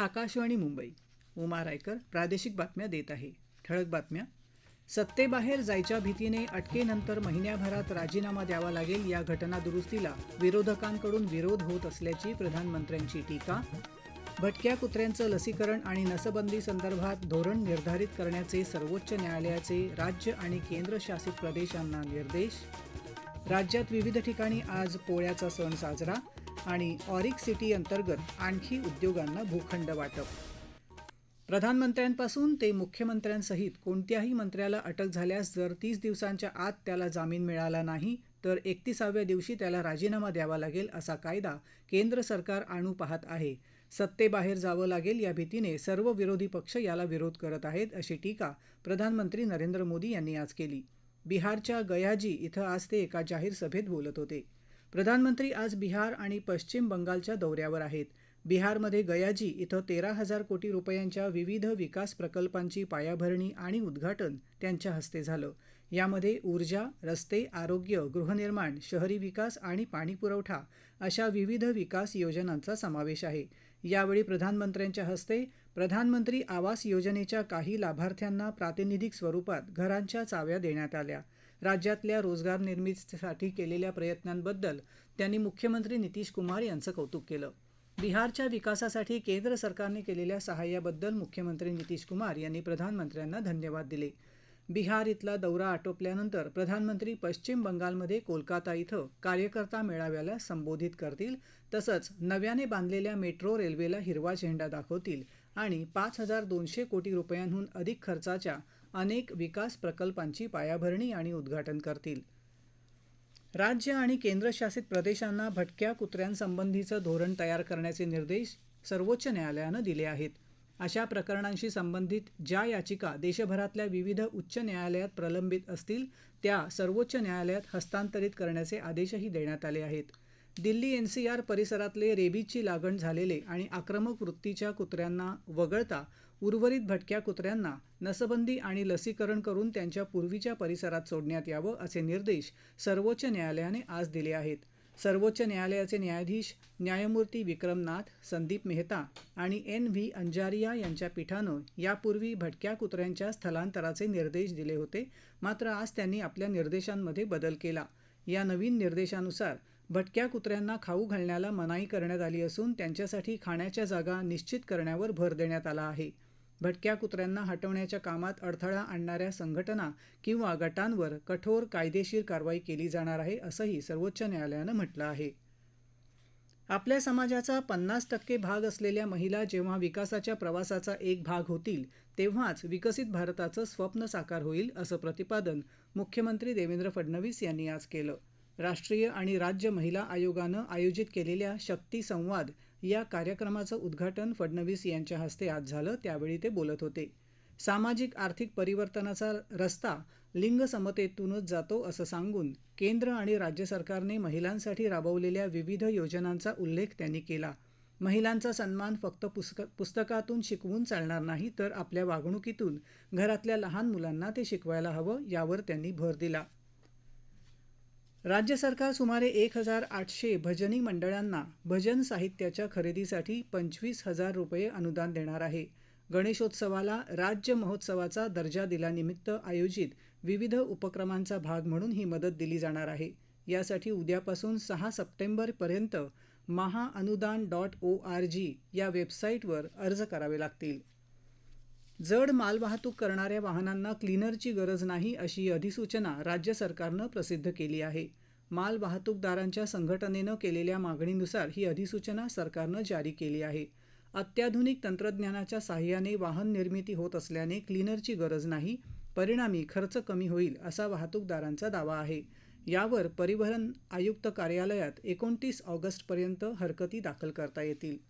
आकाशवाणी मुंबई. उमा रायकर प्रादेशिक बातम्या देत आहे. ठळक बातम्या. सत्तेबाहेर जायच्या भीतीने अटकेनंतर महिन्याभरात राजीनामा द्यावा लागेल या घटना दुरुस्तीला विरोधकांकडून विरोध होत असल्याची प्रधानमंत्र्यांची टीका. भटक्या कुत्र्यांचं लसीकरण आणि नसबंदी संदर्भात धोरण निर्धारित करण्याचे सर्वोच्च न्यायालयाचे राज्य आणि केंद्रशासित प्रदेशांना निर्देश. राज्यात विविध ठिकाणी आज पोळ्याचा सण साजरा. आणि ऑरिक सिटी अंतर्गत आणखी उद्योगांना भूखंड वाटप. प्रधानमंत्र्यांपासून ते मुख्यमंत्र्यांसहित कोणत्याही मंत्र्याला अटक झाल्यास जर तीस दिवसांच्या आत त्याला जामीन मिळाला नाही तर एकतीसाव्या दिवशी त्याला राजीनामा द्यावा लागेल असा कायदा केंद्र सरकार आणू पाहत आहे. सत्तेबाहेर जावं लागेल या भीतीने सर्व विरोधी पक्ष याला विरोध करत आहेत अशी टीका प्रधानमंत्री नरेंद्र मोदी यांनी आज केली. बिहारच्या गयाजी इथं आज ते एका जाहीर सभेत बोलत होते. प्रधानमंत्री आज बिहार आणि पश्चिम बंगालच्या दौऱ्यावर आहेत. बिहारमध्ये गयाजी इथं तेरा हजार कोटी रुपयांच्या विविध विकास प्रकल्पांची पायाभरणी आणि उद्घाटन त्यांच्या हस्ते झालं. यामध्ये ऊर्जा रस्ते आरोग्य गृहनिर्माण शहरी विकास आणि पाणीपुरवठा अशा विविध विकास योजनांचा समावेश आहे. यावेळी प्रधानमंत्र्यांच्या हस्ते प्रधानमंत्री आवास योजनेच्या काही लाभार्थ्यांना प्रातिनिधिक स्वरूपात घरांच्या चाव्या देण्यात आल्या. राज्यातल्या रोजगार निर्मितीसाठी केलेल्या प्रयत्नांबद्दल त्यांनी मुख्यमंत्री नितीश कुमार यांचं कौतुक केलं. बिहारच्या विकासासाठी केंद्र सरकारने केलेल्या सहाय्याबद्दल मुख्यमंत्री नितीश कुमार यांनी प्रधानमंत्र्यांना धन्यवाद दिले. बिहार इथला दौरा आटोपल्यानंतर प्रधानमंत्री पश्चिम बंगालमध्ये कोलकाता इथं कार्यकर्ता मेळाव्याला संबोधित करतील तसंच नव्याने बांधलेल्या मेट्रो रेल्वेला हिरवा झेंडा दाखवतील आणि पाच हजार दोनशे कोटी रुपयांहून अधिक खर्चाच्या अनेक विकास प्रकल्पांची पायाभरणी आणि उद्घाटन करतील. राज्य आणि केंद्रशासित प्रदेशांना भटक्या कुत्र्यांसंबंधीचं धोरण तयार करण्याचे निर्देश सर्वोच्च न्यायालयानं दिले आहेत. अशा प्रकरणांशी संबंधित ज्या याचिका देशभरातल्या विविध उच्च न्यायालयात प्रलंबित असतील त्या सर्वोच्च न्यायालयात हस्तांतरित करण्याचे आदेशही देण्यात आले आहेत. दिल्ली एनसीआर परिसरातले रेबीजची लागण झालेले आणि आक्रमक वृत्तीच्या कुत्र्यांना वगळता उर्वरित भटक्या कुत्र्यांना नसबंदी आणि लसीकरण करून त्यांच्या पूर्वीच्या परिसरात सोडण्यात यावं असे निर्देश सर्वोच्च न्यायालयाने आज दिले आहेत. सर्वोच्च न्यायालयाचे न्यायाधीश न्यायमूर्ती विक्रमनाथ संदीप मेहता आणि एन व्ही अंजारिया यांच्या पीठानं यापूर्वी भटक्या कुत्र्यांच्या स्थलांतराचे निर्देश दिले होते मात्र आज त्यांनी आपल्या निर्देशांमध्ये बदल केला. या नवीन निर्देशानुसार भटक्या कुत्र्यांना खाऊ घालण्याला मनाई करण्यात आली असून त्यांच्यासाठी खाण्याच्या जागा निश्चित करण्यावर भर देण्यात आला आहे. भटक्या कुत्र्यांना हटवण्याच्या कामात अडथळा आणणाऱ्या संघटना किंवा गटांवर कठोर कायदेशीर कारवाई केली जाणार आहे असंही सर्वोच्च न्यायालयानं म्हटलं आहे. आपल्या समाजाचा पन्नास टक्के भाग असलेल्या महिला जेव्हा विकासाच्या प्रवासाचा एक भाग होतील तेव्हाच विकसित भारताचं स्वप्न साकार होईल असं प्रतिपादन मुख्यमंत्री देवेंद्र फडणवीस यांनी आज केलं. राष्ट्रीय आणि राज्य महिला आयोगानं आयोजित केलेल्या शक्ती संवाद या कार्यक्रमाचं उद्घाटन फडणवीस यांच्या हस्ते आज झालं त्यावेळी ते बोलत होते. सामाजिक आर्थिक परिवर्तनाचा रस्ता लिंग समतेतूनच जातो असं सांगून केंद्र आणि राज्य सरकारने महिलांसाठी राबवलेल्या विविध योजनांचा उल्लेख त्यांनी केला. महिलांचा सन्मान फक्त पुस्तक पुस्तकातून शिकवून चालणार नाही तर आपल्या वागणुकीतून घरातल्या लहान मुलांना ते शिकवायला हवं यावर त्यांनी भर दिला. राज्य सरकार सुमारे एक हजार आठशे भजनी मंडळांना भजन साहित्याच्या खरेदीसाठी पंचवीस हजार रुपये अनुदान देणार आहे. गणेशोत्सवाला राज्य महोत्सवाचा दर्जा दिल्यानिमित्त आयोजित विविध उपक्रमांचा भाग म्हणून ही मदत दिली जाणार आहे. यासाठी उद्यापासून सहा सप्टेंबरपर्यंत महाअनुदान डॉट ओ आर जी या वेबसाईटवर अर्ज करावे लागतील. जड मालवाहतूक करणाऱ्या वाहनांना क्लिनरची गरज नाही अशी अधिसूचना राज्य सरकारनं प्रसिद्ध केली आहे. माल वाहतूकदारांच्या संघटनेनं केलेल्या मागणीनुसार ही अधिसूचना सरकारनं जारी केली आहे. अत्याधुनिक तंत्रज्ञानाच्या साहाय्याने वाहन निर्मिती होत असल्याने क्लिनरची गरज नाही परिणामी खर्च कमी होईल असा वाहतूकदारांचा दावा आहे. यावर परिवहन आयुक्त कार्यालयात एकोणतीस ऑगस्टपर्यंत हरकती दाखल करता येतील.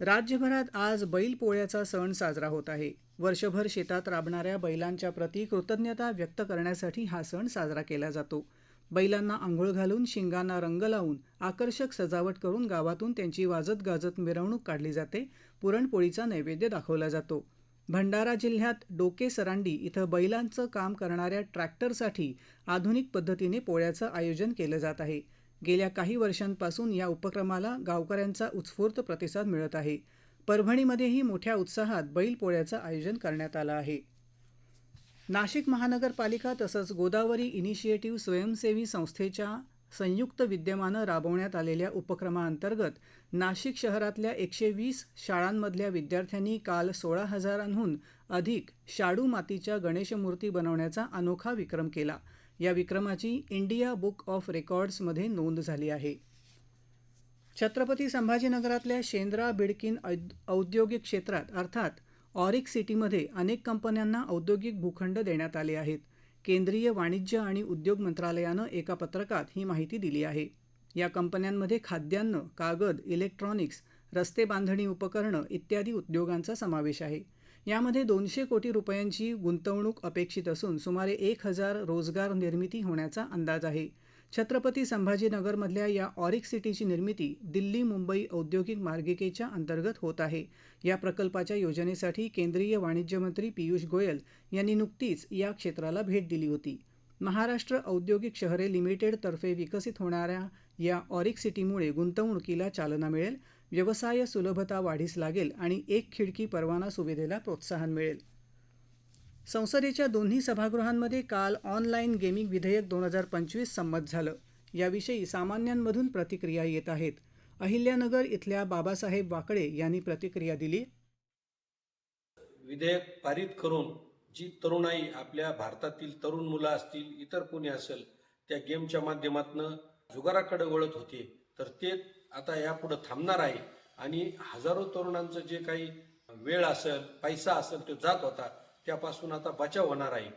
राज्यभरात आज बैलपोळ्याचा सण साजरा होत आहे. वर्षभर शेतात राबणाऱ्या बैलांच्या प्रती कृतज्ञता व्यक्त करण्यासाठी हा सण साजरा केला जातो. बैलांना आंघोळ घालून शिंगांना रंग लावून आकर्षक सजावट करून गावातून त्यांची वाजत गाजत मिरवणूक काढली जाते. पुरणपोळीचा नैवेद्य दाखवला जातो. भंडारा जिल्ह्यात डोके सरांडी इथं बैलांचं काम करणाऱ्या ट्रॅक्टरसाठी आधुनिक पद्धतीने पोळ्याचं आयोजन केलं जात आहे. गेल्या काही वर्षांपासून या उपक्रमाला गावकऱ्यांचा उत्स्फूर्त प्रतिसाद मिळत आहे. परभणीमध्येही मोठ्या उत्साहात बैल पोळ्याचं आयोजन करण्यात आलं आहे. नाशिक महानगरपालिका तसंच गोदावरी इनिशिएटिव्ह स्वयंसेवी संस्थेच्या संयुक्त विद्यमानं राबवण्यात आलेल्या उपक्रमाअंतर्गत नाशिक शहरातल्या एकशे वीस शाळांमधल्या विद्यार्थ्यांनी काल सोळा हजारांहून अधिक शाडू मातीच्या गणेशमूर्ती बनवण्याचा अनोखा विक्रम केला. या विक्रमाची इंडिया बुक ऑफ रेकॉर्ड्समध्ये नोंद झाली आहे. छत्रपती संभाजीनगरातल्या शेंद्रा बिडकीन औद्योगिक क्षेत्रात अर्थात ऑरिक सिटीमध्ये अनेक कंपन्यांना औद्योगिक भूखंड देण्यात आले आहेत. केंद्रीय वाणिज्य आणि उद्योग मंत्रालयानं एका पत्रकात ही माहिती दिली आहे. या कंपन्यांमध्ये खाद्यान्न कागद इलेक्ट्रॉनिक्स रस्ते बांधणी उपकरणं इत्यादी उद्योगांचा समावेश आहे. यामध्ये दोनशे कोटी रुपयांची गुंतवणूक अपेक्षित असून सुमारे एक हजार रोजगार निर्मिती होण्याचा अंदाज आहे. छत्रपती संभाजीनगरमधल्या या ऑरिक सिटीची निर्मिती दिल्ली मुंबई औद्योगिक मार्गिकेच्या अंतर्गत होत आहे. या प्रकल्पाच्या योजनेसाठी केंद्रीय वाणिज्य मंत्री पियुष गोयल यांनी नुकतीच या क्षेत्राला भेट दिली होती. महाराष्ट्र औद्योगिक शहरे लिमिटेडतर्फे विकसित होणाऱ्या या ऑरिक सिटीमुळे गुंतवणुकीला चालना मिळेल व्यवसाय सुलभता वाढीस लागेल आणि एक खिडकी परवाना सुविधेला प्रोत्साहन मिळेल. संसदेच्या दोन्ही सभागृहांमध्ये काल ऑनलाईन गेमिंग विधेयक दोन हजार पंचवीस संमत झालं. याविषयी सामान्यांमधून प्रतिक्रिया येत आहेत. अहिल्यानगर इथल्या बाबासाहेब वाकळे यांनी प्रतिक्रिया दिली. विधेयक पारित करून जी तरुणाई आपल्या भारतातील तरुण मुलं असतील इतर कोणी असेल त्या गेमच्या माध्यमातून जुगाराकडे वळत होते. तर ते आता यापुढे थांबणार आहे. आणि हजारो तरुणांचं जे काही वेळ असेल पैसा असेल तो जात होता त्यापासून आता बचाव होणार आहे.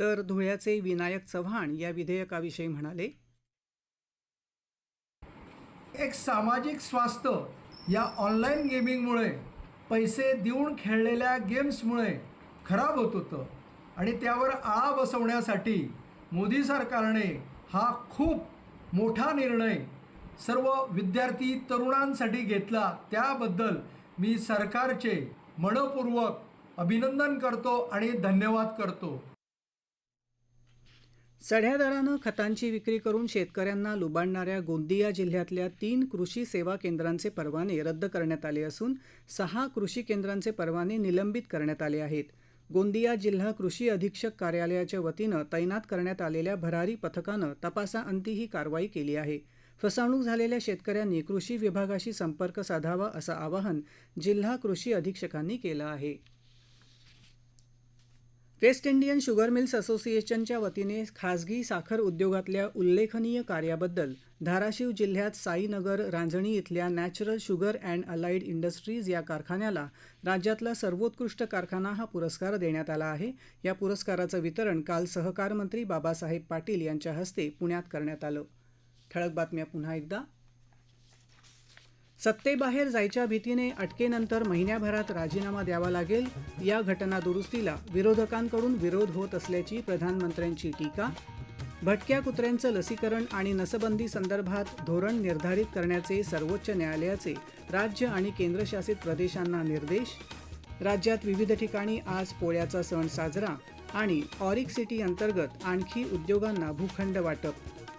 तर धुळ्याचे विनायक चव्हाण या विधेयकाविषयी म्हणाले एक सामाजिक स्वास्थ्य या ऑनलाईन गेमिंगमुळे पैसे देऊन खेळलेल्या गेम्समुळे खराब होत होतं. आणि त्यावर आळा बसवण्यासाठी मोदी सरकारने हा खूप मोठा निर्णय सर्व विद्यार्थी तरुणांसाठी घेतला. त्याबद्दल मी सरकारचे मनपूर्वक अभिनंदन करतो आणि धन्यवाद करतो. चढ्या दरानं खतांची विक्री करून शेतकऱ्यांना लुबाडणाऱ्या गोंदिया जिल्ह्यातल्या तीन कृषी सेवा केंद्रांचे परवाने रद्द करण्यात आले असून सहा कृषी केंद्रांचे परवाने निलंबित करण्यात आले आहेत. गोंदिया जिल्हा कृषी अधीक्षक कार्यालयाच्या वतीनं तैनात करण्यात आलेल्या भरारी पथकानं तपासाअंती ही कारवाई केली आहे. फसवणूक झालेल्या शेतकऱ्यांनी कृषी विभागाशी संपर्क साधावा असं आवाहन जिल्हा कृषी अधीक्षकांनी केलं आहे. वेस्ट इंडियन शुगर मिल्स असोसिएशनच्या वतीने खासगी साखर उद्योगातल्या उल्लेखनीय कार्याबद्दल धाराशिव जिल्ह्यात साईनगर रांजणी इथल्या natural sugar and allied industries या कारखान्याला राज्यातला सर्वोत्कृष्ट कारखाना हा पुरस्कार देण्यात आला आहे. या पुरस्काराचं वितरण काल सहकार मंत्री बाबासाहेब पाटील यांच्या हस्ते पुण्यात करण्यात आलं. ठळक बातम्या पुन्हा एकदा. सत्तेबाहेर जायच्या भीतीने अटकेनंतर महिन्याभरात राजीनामा द्यावा लागेल. या घटना दुरुस्तीला विरोधकांकडून विरोध होत असल्याची प्रधानमंत्र्यांची टीका. भटक्या कुत्र्यांचं लसीकरण आणि नसबंदी संदर्भात धोरण निर्धारित करण्याचे सर्वोच्च न्यायालयाचे राज्य आणि केंद्रशासित प्रदेशांना निर्देश. राज्यात विविध ठिकाणी आज पोळ्याचा सण साजरा आणि ऑरिक सिटी अंतर्गत आणखी उद्योगांना भूखंड वाटप.